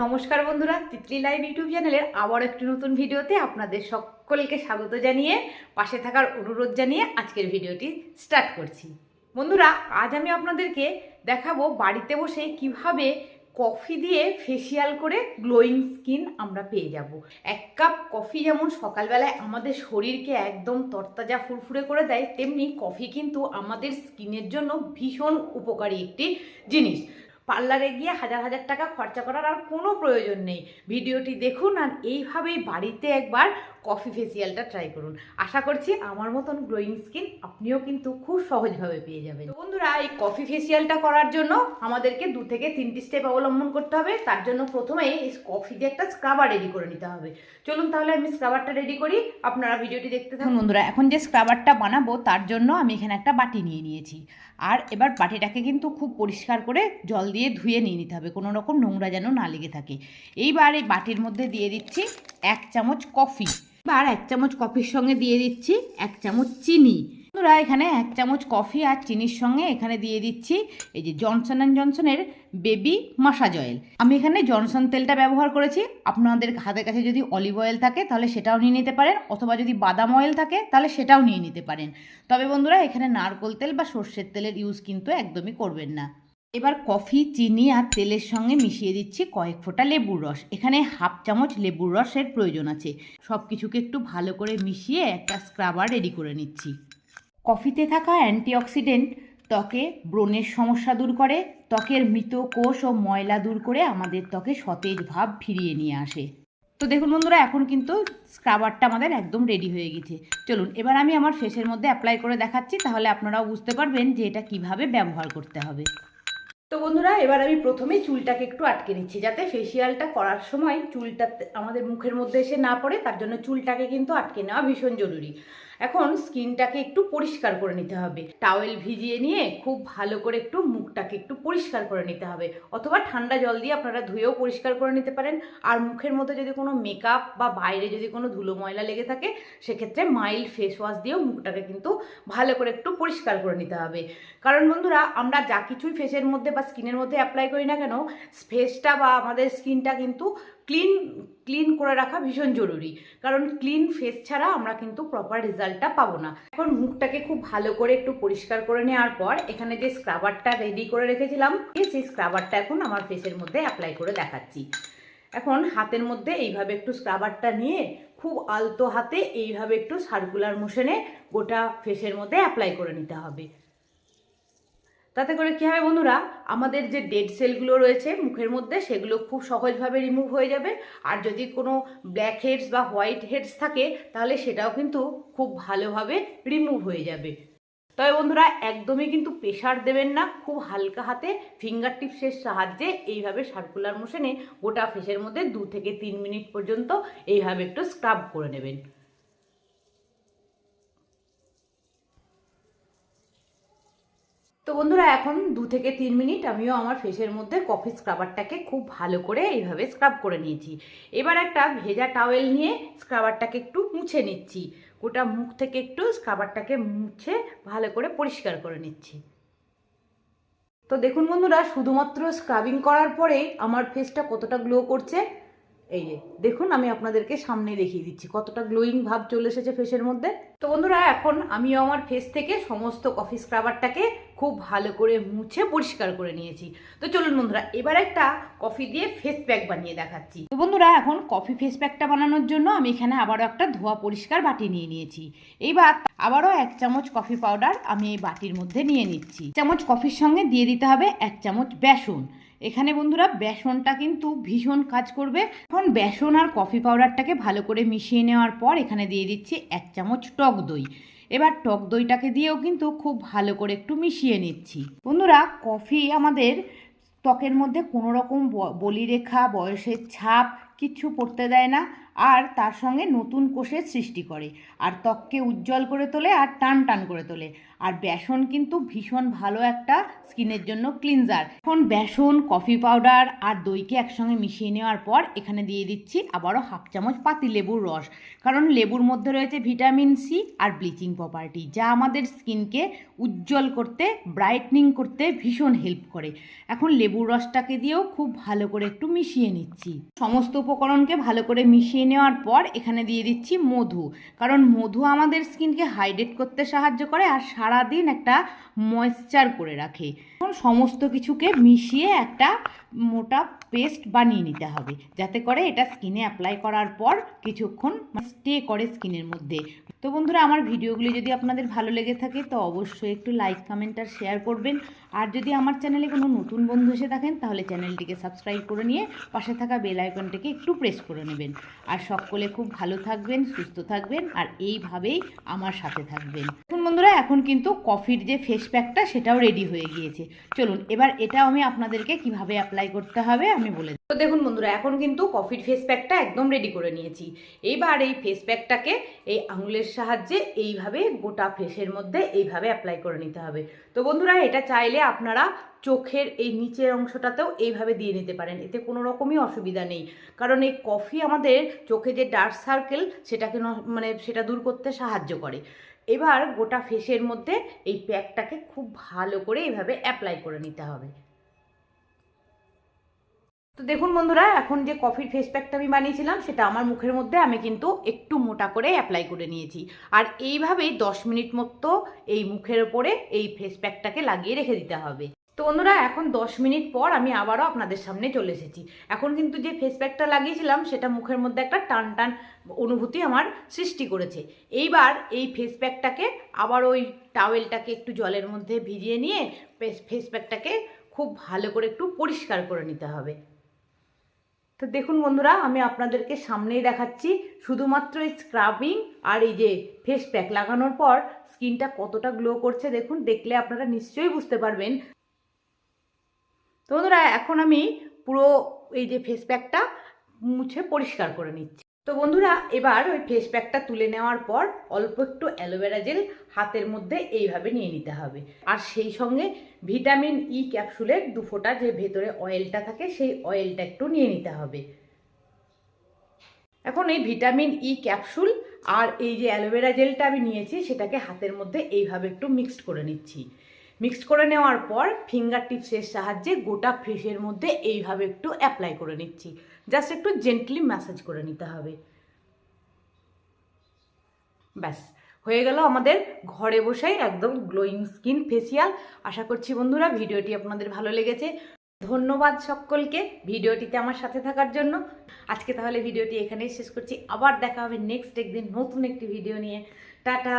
নমস্কার বন্ধুরা, Titli live YouTube চ্যানেলের আবার একটি নতুন ভিডিওতে আপনাদের সকলকে স্বাগত জানিয়ে, পাশে থাকার অনুরোধ জানিয়ে আজকের ভিডিওটি স্টার্ট করছি। বন্ধুরা, আজ আমি আপনাদেরকে দেখাবো বাড়িতে বসে কীভাবে কফি দিয়ে ফেসিয়াল করে গ্লোয়িং স্কিন আমরা পেয়ে যাব। এক কাপ কফি যেমন সকালবেলায় আমাদের শরীরকে একদম তরতাজা ফুরফুরে করে দেয়, তেমনি কফি কিন্তু আমাদের স্কিনের জন্য ভীষণ উপকারী একটি জিনিস। পার্লারে গিয়ে হাজার হাজার টাকা খরচা করার আর কোনো প্রয়োজন নেই। ভিডিওটি দেখুন আর এইভাবেই বাড়িতে একবার কফি ফেসিয়ালটা ট্রাই করুন। আশা করছি আমার মতন গ্লোয়িং স্কিন আপনিও কিন্তু খুব সহজভাবে পেয়ে যাবেন। বন্ধুরা, এই কফি ফেসিয়ালটা করার জন্য আমাদেরকে দু থেকে তিনটি স্টেপ অবলম্বন করতে হবে। তার জন্য প্রথমেই এই কফি দিয়ে একটা স্ক্রাবার রেডি করে নিতে হবে। চলুন তাহলে আমি স্ক্রাবারটা রেডি করি। আপনারা ভিডিওটি দেখতে থাকুন। বন্ধুরা, এখন যে স্ক্রাবারটা বানাবো তার জন্য আমি এখানে একটা বাটি নিয়ে নিয়েছি। আর এবার বাটিটাকে কিন্তু খুব পরিষ্কার করে জল দিয়ে ধুয়ে নিয়ে নিতে হবে। কোনো রকম নোংরা যেন না লেগে থাকে। এইবার এই বাটির মধ্যে দিয়ে দিচ্ছি এক চামচ কফি। এবার এক চামচ কফির সঙ্গে দিয়ে দিচ্ছি এক চামচ চিনি। বন্ধুরা, এখানে এক চামচ কফি আর চিনির সঙ্গে এখানে দিয়ে দিচ্ছি এই যে জনসন অ্যান্ড জনসনের বেবি মাসাজ অয়েল। আমি এখানে জনসন তেলটা ব্যবহার করেছি। আপনাদের হাতের কাছে যদি অলিভ অয়েল থাকে, তাহলে সেটাও নিয়ে নিতে পারেন। অথবা যদি বাদাম অয়েল থাকে, তাহলে সেটাও নিয়ে নিতে পারেন। তবে বন্ধুরা, এখানে নারকোল তেল বা সর্ষের তেলের ইউজ কিন্তু একদমই করবেন না। এবার কফি, চিনি আর তেলের সঙ্গে মিশিয়ে দিচ্ছি কয়েক ফোঁটা লেবুর রস। এখানে হাফ চামচ লেবুর রসের প্রয়োজন আছে। সব কিছুকে একটু ভালো করে মিশিয়ে একটা স্ক্রাবার রেডি করে নিচ্ছি। কফিতে থাকা অ্যান্টিঅক্সিডেন্ট ত্বকে ব্রণের সমস্যা দূর করে। ত্বকের মৃত কোষ ও ময়লা দূর করে আমাদের ত্বকে সতেজ ভাব ফিরিয়ে নিয়ে আসে। তো দেখুন বন্ধুরা, এখন কিন্তু স্ক্রাবারটা আমাদের একদম রেডি হয়ে গেছে। চলুন, এবার আমি আমার ফেসের মধ্যে অ্যাপ্লাই করে দেখাচ্ছি। তাহলে আপনারাও বুঝতে পারবেন যে এটা কীভাবে ব্যবহার করতে হবে। তো বন্ধুরা, এবার আমি প্রথমে চুলটাকে একটু আটকে নিচ্ছি, যাতে ফেসিয়ালটা করার সময় চুলটা আমাদের মুখের মধ্যে এসে না পড়ে, তার জন্য চুলটাকে কিন্তু আটকে নেওয়া ভীষণ জরুরি। এখন স্কিনটাকে একটু পরিষ্কার করে নিতে হবে। টাওয়েল ভিজিয়ে নিয়ে খুব ভালো করে একটু মুখটাকে একটু পরিষ্কার করে নিতে হবে। অথবা ঠান্ডা জল দিয়ে আপনারা ধুয়েও পরিষ্কার করে নিতে পারেন। আর মুখের মধ্যে যদি কোনো মেকআপ বা বাইরে যদি কোনো ধুলো ময়লা লেগে থাকে, সেক্ষেত্রে মাইল্ড ফেস ওয়াশ দিয়েও মুখটাকে কিন্তু ভালো করে একটু পরিষ্কার করে নিতে হবে। কারণ বন্ধুরা, আমরা যা কিছুই ফেসের মধ্যে বা স্কিনের মধ্যে অ্যাপ্লাই করি না কেন ফেসটা বা আমাদের স্কিনটা কিন্তু ক্লিন ক্লিন করে রাখা ভীষণ জরুরি। কারণ ক্লিন ফেস ছাড়া আমরা কিন্তু প্রপার রেজাল্টটা পাবো না। এখন মুখটাকে খুব ভালো করে একটু পরিষ্কার করে নেওয়ার পর, এখানে যে স্ক্রাবারটা রেডি করে রেখেছিলাম সেই স্ক্রাবারটা এখন আমার ফেসের মধ্যে অ্যাপ্লাই করে দেখাচ্ছি। এখন হাতের মধ্যে এইভাবে একটু স্ক্রাবারটা নিয়ে খুব আলতো হাতে এইভাবে একটু সার্কুলার মোশনে গোটা ফেসের মধ্যে অ্যাপ্লাই করে নিতে হবে। তাতে করে কী হবে বন্ধুরা? আমাদের যে ডেড সেলগুলো রয়েছে মুখের মধ্যে, সেগুলো খুব সহজভাবে রিমুভ হয়ে যাবে। আর যদি কোনো ব্ল্যাক হেডস বা হোয়াইট হেডস থাকে, তাহলে সেটাও কিন্তু খুব ভালোভাবে রিমুভ হয়ে যাবে। তবে বন্ধুরা, একদমই কিন্তু প্রেশার দেবেন না। খুব হালকা হাতে ফিঙ্গার টিপসের সাহায্যে এইভাবে সার্কুলার মোশনে গোটা ফেসের মধ্যে দু থেকে তিন মিনিট পর্যন্ত এইভাবে একটু স্ক্রাব করে নেবেন। তো বন্ধুরা, এখন দু থেকে তিন মিনিট আমিও আমার ফেসের মধ্যে কফি স্ক্রাবারটাকে খুব ভালো করে এইভাবে স্ক্রাব করে নিয়েছি। এবার একটা ভেজা টাওয়েল নিয়ে স্ক্রাবারটাকে একটু মুছে নিচ্ছি। গোটা মুখ থেকে একটু স্ক্রাবারটাকে মুছে ভালো করে পরিষ্কার করে নিচ্ছি। তো দেখুন বন্ধুরা, শুধুমাত্র স্ক্রাবিং করার পরে আমার ফেসটা কতটা গ্লো করছে, এই যে দেখুন, আমি আপনাদেরকে সামনে দেখিয়ে দিচ্ছি কতটা গ্লোয়িং ভাব চলে এসেছে ফেসের মধ্যে। তো বন্ধুরা, এখন আমিও আমার ফেস থেকে সমস্ত কফি স্ক্রাবারটাকে খুব ভালো করে মুছে পরিষ্কার করে নিয়েছি। তো চলুন বন্ধুরা, এবার একটা কফি দিয়ে ফেস প্যাক বানিয়ে দেখাচ্ছি। তো বন্ধুরা, এখন কফি ফেস প্যাকটা বানানোর জন্য আমি এখানে আবারও একটা ধোয়া পরিষ্কার বাটি নিয়ে নিয়েছি। এইবার আবারও এক চামচ কফি পাউডার আমি এই বাটির মধ্যে নিয়ে নিচ্ছি। চামচ কফির সঙ্গে দিয়ে দিতে হবে এক চামচ বেসন। এখানে বন্ধুরা, বেসনটা কিন্তু ভীষণ কাজ করবে। এখন বেসন আর কফি পাউডারটাকে ভালো করে মিশিয়ে নেওয়ার পর এখানে দিয়ে দিচ্ছি এক চামচ টক দই। এবার টক দইটাকে দিয়েও কিন্তু খুব ভালো করে একটু মিশিয়ে নিচ্ছি। বন্ধুরা, কফি আমাদের ত্বকের মধ্যে কোনো রকম বলিরেখা, বয়সের ছাপ কিছু পড়তে দেয় না। আর তার সঙ্গে নতুন কোষের সৃষ্টি করে। আর ত্বককে উজ্জ্বল করে তোলে আর টান টান করে তোলে। আর বেসন কিন্তু ভীষণ ভালো একটা স্কিনের জন্য ক্লিনজার। এখন বেসন, কফি পাউডার আর দইকে একসঙ্গে মিশিয়ে নেওয়ার পর এখানে দিয়ে দিচ্ছি আবারও হাফ চামচ পাতি লেবুর রস। কারণ লেবুর মধ্যে রয়েছে ভিটামিন সি আর ব্লিচিং প্রপার্টি যা আমাদের স্কিনকে উজ্জ্বল করতে ব্রাইটনিং করতে ভীষণ হেল্প করে। এখন লেবুর রসটাকে দিয়েও খুব ভালো করে একটু মিশিয়ে নিচ্ছি। সমস্ত উপকরণকে ভালো করে মিশিয়ে নেওয়ার পর এখানে দিয়ে দিচ্ছি মধু। কারণ মধু আমাদের স্কিনকে হাইড্রেট করতে সাহায্য করে আর সারাদিন একটা ময়েশ্চার করে রাখে। সমস্ত কিছুকে মিশিয়ে একটা মোটা পেস্ট বানিয়ে নিতে হবে। যাতে করে এটা স্কিনে অ্যাপ্লাই করার পর কিছুক্ষণ স্টে করে স্কিনের মধ্যে। তো বন্ধুরা, আমার ভিডিওগুলি যদি আপনাদের ভালো লেগে থাকে, তো অবশ্যই একটু লাইক কমেন্ট আর শেয়ার করবেন। আর যদি আমার চ্যানেলে কোনো নতুন বন্ধু এসে থাকেন, তাহলে চ্যানেলটিকে সাবস্ক্রাইব করে নিয়ে পাশে থাকা বেল আইকনটিকে একটু প্রেস করে নেবেন। আর সকলে খুব ভালো থাকবেন, সুস্থ থাকবেন, আর এইভাবেই আমার সাথে থাকবেন। এখন বন্ধুরা, এখন কিন্তু কফির যে ফেস প্যাকটা সেটাও রেডি হয়ে গিয়েছে। চলুন, এবার এটাও আমি আপনাদেরকে কীভাবে অ্যাপ্লাই করতে হবে আমি বলে তো দেখুন বন্ধুরা, এখন কিন্তু কফির ফেস প্যাকটা একদম রেডি করে নিয়েছি। এইবার এই ফেস প্যাকটাকে এই আঙুলের সাহায্যে এইভাবে গোটা ফেসের মধ্যে এইভাবে অ্যাপ্লাই করে নিতে হবে। তো বন্ধুরা, এটা চাইলে আপনারা চোখের এই নিচের অংশটাতেও এইভাবে দিয়ে নিতে পারেন, এতে কোনো রকমই অসুবিধা নেই। কারণ এই কফি আমাদের চোখে যে ডার্ক সার্কেল সেটাকে মানে সেটা দূর করতে সাহায্য করে। এবার গোটা ফেসের মধ্যে এই প্যাকটাকে খুব ভালো করে এইভাবে অ্যাপ্লাই করে নিতে হবে। তো দেখুন বন্ধুরা, এখন যে কফির ফেস প্যাকটা আমি বানিয়েছিলাম, সেটা আমার মুখের মধ্যে আমি কিন্তু একটু মোটা করে অ্যাপ্লাই করে নিয়েছি। আর এইভাবেই দশ মিনিট মতো এই মুখের ওপরে এই ফেস প্যাকটাকে লাগিয়ে রেখে দিতে হবে। তো বন্ধুরা, এখন দশ মিনিট পর আমি আবারও আপনাদের সামনে চলে এসেছি। এখন কিন্তু যে ফেস প্যাকটা লাগিয়েছিলাম, সেটা মুখের মধ্যে একটা টান টান অনুভূতি আমার সৃষ্টি করেছে। এইবার এই ফেস প্যাকটাকে আবার ওই টাওয়েলটাকে একটু জলের মধ্যে ভিজিয়ে নিয়ে ফেস প্যাকটাকে খুব ভালো করে একটু পরিষ্কার করে নিতে হবে। তো দেখুন বন্ধুরা, আমি আপনাদেরকে সামনেই দেখাচ্ছি শুধুমাত্র এই স্ক্রাবিং আর এই যে ফেস প্যাক লাগানোর পর স্কিনটা কতটা গ্লো করছে দেখুন, দেখলে আপনারা নিশ্চয়ই বুঝতে পারবেন। তো বন্ধুরা, এখন আমি পুরো এই যে ফেস প্যাকটা মুছে পরিষ্কার করে নিচ্ছি। তো বন্ধুরা, এবার ওই ফেস প্যাকটা তুলে নেওয়ার পর অল্প একটু অ্যালোভেরা জেল হাতের মধ্যে এইভাবে নিয়ে নিতে হবে। আর সেই সঙ্গে ভিটামিন ই ক্যাপসুলের দু ফোঁটা যে ভেতরে অয়েলটা থাকে, সেই অয়েলটা একটু নিয়ে নিতে হবে। এখন এই ভিটামিন ই ক্যাপসুল আর এই যে অ্যালোভেরা জেলটা আমি নিয়েছি, সেটাকে হাতের মধ্যে এইভাবে একটু মিক্সড করে নিচ্ছি। মিক্সড করে নেওয়ার পর ফিঙ্গার টিপসের সাহায্যে গোটা ফেসের মধ্যে এইভাবে একটু অ্যাপ্লাই করে নিচ্ছি। জাস্ট একটু জেন্টলি ম্যাসাজ করে নিতে হবে। ব্যাস, হয়ে গেল আমাদের ঘরে বসেই একদম গ্লোয়িং স্কিন ফেসিয়াল আশা করছি বন্ধুরা ভিডিওটি আপনাদের ভালো লেগেছে। ধন্যবাদ সকলকে ভিডিওটিতে আমার সাথে থাকার জন্য। আজকে তাহলে ভিডিওটি এখানেই শেষ করছি। আবার দেখা হবে নেক্সট একদিন নতুন একটি ভিডিও নিয়ে। টাটা!